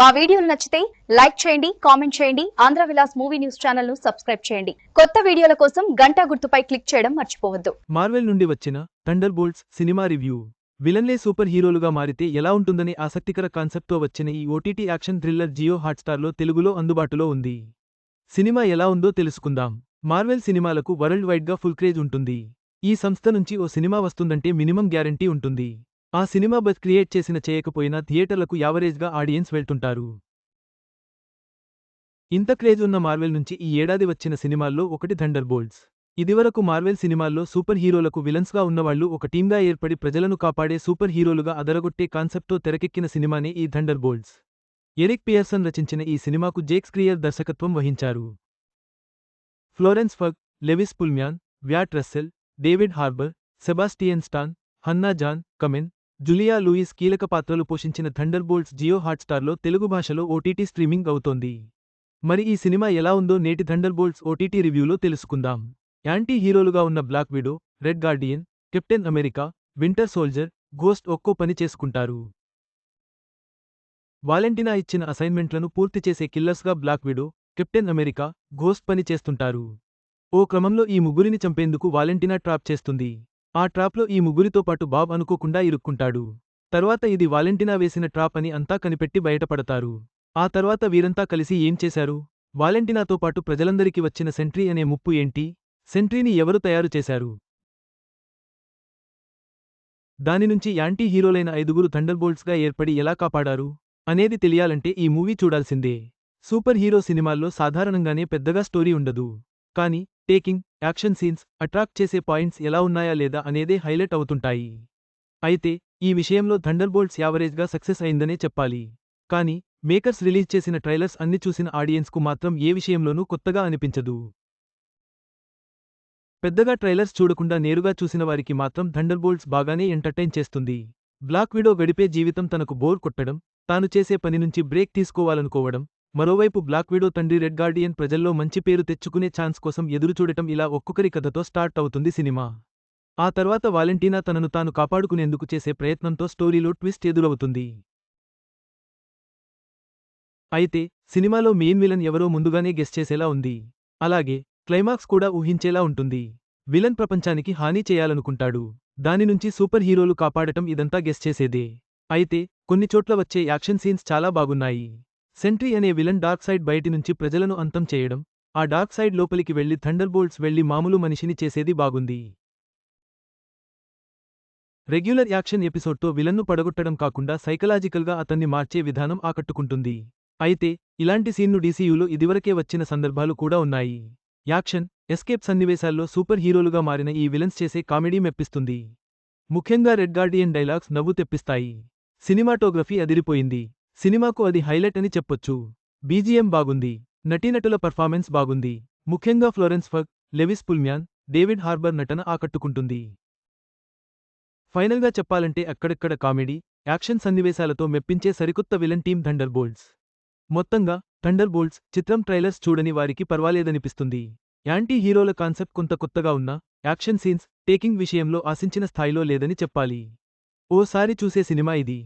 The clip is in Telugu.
మా వీడియోలు నచ్చితే లైక్ చేయండి కామెంట్ చేయండి ఆంధ్ర విలాస్ మూవీ న్యూస్ ఛానల్ను సబ్స్క్రైబ్ చేయండి. కొత్త వీడియోల కోసం గంట గుర్తుపై క్లిక్ చేయడం మర్చిపోవద్దు. మార్వెల్ నుండి వచ్చిన థండర్ బోల్ట్స్ సినిమా రివ్యూ. విలన్లే సూపర్ హీరోలుగా మారితే ఎలా ఉంటుందనే ఆసక్తికర కాన్సెప్ట్తో వచ్చిన ఈ ఓటీటీ యాక్షన్ థ్రిల్లర్ జియో హాట్స్టార్లో తెలుగులో అందుబాటులో ఉంది. సినిమా ఎలా ఉందో తెలుసుకుందాం. మార్వెల్ సినిమాలకు వరల్డ్ వైడ్గా ఫుల్ క్రేజ్ ఉంటుంది. ఈ సంస్థ నుంచి ఓ సినిమా వస్తుందంటే మినిమం గ్యారంటీ ఉంటుంది. ఆ సినిమా బస్ క్రియేట్ చేసిన చేయకపోయినా థియేటర్లకు యావరేజ్గా ఆడియన్స్ వెళ్తుంటారు. ఇంత క్రేజ్ ఉన్న మార్వెల్ నుంచి ఈ ఏడాది వచ్చిన సినిమాల్లో ఒకటి థండర్ బోల్ట్స్ ఇదివరకు మార్వెల్ సినిమాల్లో సూపర్ హీరోలకు విలన్స్గా ఉన్నవాళ్ళు ఒక టీంగా ఏర్పడి ప్రజలను కాపాడే సూపర్ హీరోలుగా అదరగొట్టే కాన్సెప్ట్తో తెరకెక్కిన సినిమానే ఈ థండర్ బోల్ట్స్ ఎరిక్ పియర్సన్ రచించిన ఈ సినిమాకు జేక్స్ క్రియర్ దర్శకత్వం వహించారు. Florence Pugh Lewis Pullman Wyatt Russell David Harbour Sebastian Stan Hannah John Kamen Julia Louis కీలక పాత్రలు పోషించిన థండర్బోల్ట్స్ జియో హాట్స్టార్లో తెలుగు భాషలో ఓటీటీ స్ట్రీమింగ్ అవుతోంది. మరి ఈ సినిమా ఎలా ఉందో నేటి థండర్బోల్ట్స్ ఓటీటీ రివ్యూలో తెలుసుకుందాం. యాంటీ హీరోలుగా ఉన్న Black Widow Red Guardian Captain America Winter Soldier Ghost ఒక్కో పని చేసుకుంటారు. వాలెంటినా ఇచ్చిన అసైన్మెంట్లను పూర్తి చేసే కిల్లర్స్గా Black Widow Captain America Ghost పని చేస్తుంటారు. ఓ క్రమంలో ఈ ముగ్గురిని చంపేందుకు వాలెంటినా ట్రాప్ చేస్తుంది. ఆ ట్రాప్లో ఈ ముగ్గురితో పాటు బాబ్ అనుకోకుండా ఇరుక్కుంటాడు. తర్వాత ఇది వాలెంటినా వేసిన ట్రాప్ అని అంతా కనిపెట్టి బయటపడతారు. ఆ తర్వాత వీరంతా కలిసి ఏం చేశారు? వాలెంటినాతో పాటు ప్రజలందరికీ వచ్చిన సెంట్రీ అనే ముప్పు ఏంటి? సెంట్రీని ఎవరు తయారు చేశారు? దాని నుంచి యాంటీ హీరోలైన ఐదుగురు థండర్బోల్ట్స్గా ఏర్పడి ఎలా కాపాడారు? అనేది తెలియాలంటే ఈ మూవీ చూడాల్సిందే. సూపర్ హీరో సినిమాల్లో సాధారణంగానే పెద్దగా స్టోరీ ఉండదు. కానీ టేకింగ్ యాక్షన్ సీన్స్ అట్రాక్ట్ చేసే పాయింట్స్ ఎలా ఉన్నాయా లేదా అనేదే హైలైట్ అవుతుంటాయి. అయితే ఈ విషయంలో థండర్బోల్ట్స్ యావరేజ్గా సక్సెస్ అయిందనే చెప్పాలి. కానీ మేకర్స్ రిలీజ్ చేసిన ట్రైలర్స్ అన్ని చూసిన ఆడియన్స్కు మాత్రం ఏ విషయంలోనూ కొత్తగా అనిపించదు. పెద్దగా ట్రైలర్స్ చూడకుండా నేరుగా చూసిన వారికి మాత్రం థండర్బోల్ట్స్ బాగానే ఎంటర్టైన్ చేస్తుంది. బ్లాక్ విడో గడిపే జీవితం తనకు బోర్ కొట్టడం తాను చేసే పని నుంచి బ్రేక్ తీసుకోవాలనుకోవడం మరోవైపు బ్లాక్ విడో తండ్రి రెడ్ గార్డియన్ ప్రజల్లో మంచి పేరు తెచ్చుకునే ఛాన్స్ కోసం ఎదురుచూడటం ఇలా ఒక్కొక్కరి కథతో స్టార్ట్ అవుతుంది సినిమా. ఆ తర్వాత వాలెంటీనా తనను తాను కాపాడుకునేందుకు చేసే ప్రయత్నంతో స్టోరీలో ట్విస్ట్ ఎదురవుతుంది. అయితే సినిమాలో మెయిన్ విలన్ ఎవరో ముందుగానే గెస్ చేసేలా ఉంది. అలాగే క్లైమాక్స్ కూడా ఊహించేలా ఉంటుంది. విలన్ ప్రపంచానికి హాని చేయాలనుకుంటాడు. దాని నుంచి సూపర్ హీరోలు కాపాడటం ఇదంతా గెస్ చేసేదే. అయితే కొన్ని చోట్ల వచ్చే యాక్షన్ సీన్స్ చాలా బాగున్నాయి. సెంట్రీ అనే విలన్ డార్క్ సైడ్ బయటి నుంచి ప్రజలను అంతం చేయడం ఆ డార్క్ సైడ్ లోపలికి వెళ్ళి థండర్బోల్ట్స్ వెళ్ళి మామూలు మనిషిని చేసేది బాగుంది. రెగ్యులర్ యాక్షన్ ఎపిసోడ్తో విలన్ను పడగొట్టడం కాకుండా సైకలాజికల్గా అతన్ని మార్చే విధానం ఆకట్టుకుంటుంది. అయితే ఇలాంటి సీన్ను డీసీయూలో ఇదివరకే వచ్చిన సందర్భాలు కూడా ఉన్నాయి. యాక్షన్ ఎస్కేప్ సన్నివేశాల్లో సూపర్ హీరోలుగా మారిన ఈ విలన్స్ చేసే కామెడీ మెప్పిస్తుంది. ముఖ్యంగా రెడ్ గార్డియన్ డైలాగ్స్ నవ్వు తెప్పిస్తాయి. సినిమాటోగ్రఫీ అదిరిపోయింది. సినిమాకు అది హైలైట్ అని చెప్పొచ్చు. బీజిఎం బాగుంది. నటీనటుల పర్ఫార్మెన్స్ బాగుంది. ముఖ్యంగా Florence Pugh Lewis Pullman David Harbour నటన ఆకట్టుకుంటుంది. ఫైనల్గా చెప్పాలంటే అక్కడక్కడ కామెడీ యాక్షన్ సన్నివేశాలతో మెప్పించే సరికొత్త విలన్ టీం థండర్ బోల్ట్స్ మొత్తంగా థండర్ బోల్ట్స్ చిత్రం ట్రైలర్స్ చూడని వారికి పర్వాలేదనిపిస్తుంది. యాంటీ హీరోల కాన్సెప్ట్ కొంత కొత్తగా ఉన్నా యాక్షన్ సీన్స్ టేకింగ్ విషయంలో ఆశించిన స్థాయిలో లేదని చెప్పాలి. ఓసారి చూసే సినిమా ఇది.